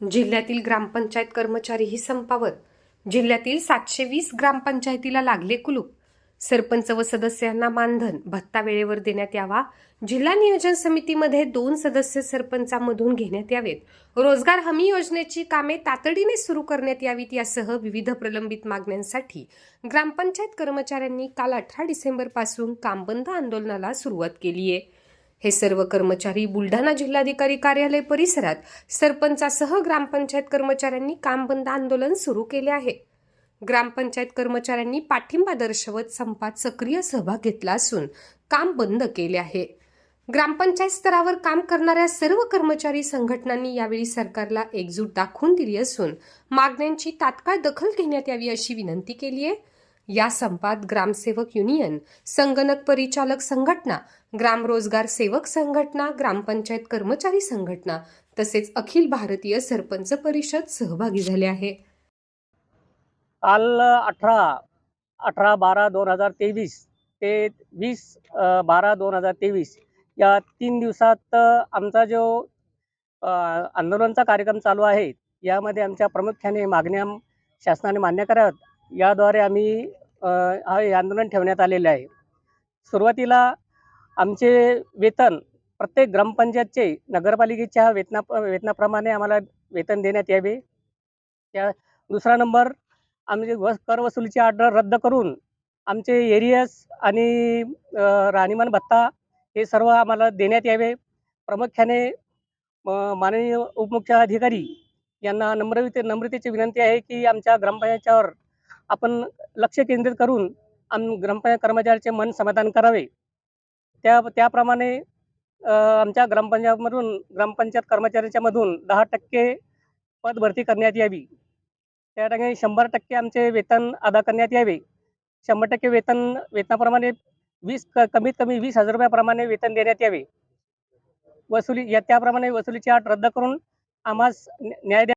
जिल्ह्यातील ग्रामपंचायत कर्मचारीही संपावर. जिल्ह्यातील सातशे वीस ग्रामपंचायतीला लागले कुलूप. सरपंच व सदस्यांना मानधन. भत्ता वेळेवर देण्यात यावा. जिल्हा नियोजन समितीमध्ये दोन सदस्य सरपंचामधून घेण्यात यावेत. रोजगार हमी योजनेची कामे तातडीने सुरू करण्यात यावीत यासह विविध प्रलंबित मागण्यांसाठी ग्रामपंचायत कर्मचाऱ्यांनी काल अठरा डिसेंबरपासून कामबंद काम बंद आंदोलनाला सुरुवात केली आहे हे सर्व कर्मचारी बुलढाणा जिल्हाधिकारी कार्यालय परिसरात सरपंचासह ग्रामपंचायत कर्मचाऱ्यांनी काम बंद आंदोलन सुरू केले आहे. ग्रामपंचायत कर्मचाऱ्यांनी पाठिंबा दर्शवत संपात सक्रिय सहभाग घेतला असून काम बंद केले आहे. ग्रामपंचायत स्तरावर काम करणाऱ्या सर्व कर्मचारी संघटनांनी यावेळी सरकारला एकजूट दाखवून दिली असून मागण्यांची तात्काळ दखल घेण्यात यावी अशी विनंती केली आहे. या संपात ग्रामसेवक युनियन संगणक परिचालक संघटना ग्रामरोजगार सेवक संघटना ग्रामपंचायत कर्मचारी संघटना तसेच अखिल भारतीय सरपंच परिषद सहभागी झाले आहे. काल अठरा अठरा बारा दोन हजार तेवीस ते वीस बारा दोन हजार तेवीस या तीन दिवसात आमचा जो आंदोलनचा कार्यक्रम चालू आहे यामध्ये आमच्या प्रामुख्याने मागण्या शासनाने मान्य कराव्यात याद्वारे आम्ही हा हे आंदोलन ठेवण्यात आलेले आहे. सुरुवातीला आमचे वेतन प्रत्येक ग्रामपंचायतचे नगरपालिकेच्या वेतना वेतनाप्रमाणे आम्हाला वेतन देण्यात यावे. त्या दुसरा नंबर आमचे व कर वसुलीची ऑर्डर रद्द करून आमचे एरियस आणि राहणीमान भत्ता हे सर्व आम्हाला देण्यात यावे. प्रामुख्याने अ, माननीय उपमुख्याधिकारी यांना नम्रविते नम्रतेची विनंती आहे की आमच्या ग्रामपंचायतीवर आपण लक्ष केंद्रित करून आम ग्रामपंचायत कर्मचाऱ्याचे मन समाधान करावे. त्या त्याप्रमाणे आमच्या ग्रामपंचायतमधून ग्रामपंचायत कर्मचाऱ्यांच्या मधून दहा टक्के पद भरती करण्यात यावी. त्या ठिकाणी शंभर टक्के आमचे वेतन अदा करण्यात यावे. शंभर टक्के वेतन वेतनाप्रमाणे वीस क कमीत कमी वीस हजार रुपयाप्रमाणे वेतन देण्यात यावे. वसुली या त्याप्रमाणे वसुलीची अट रद्द करून आम्हास न्याय द्या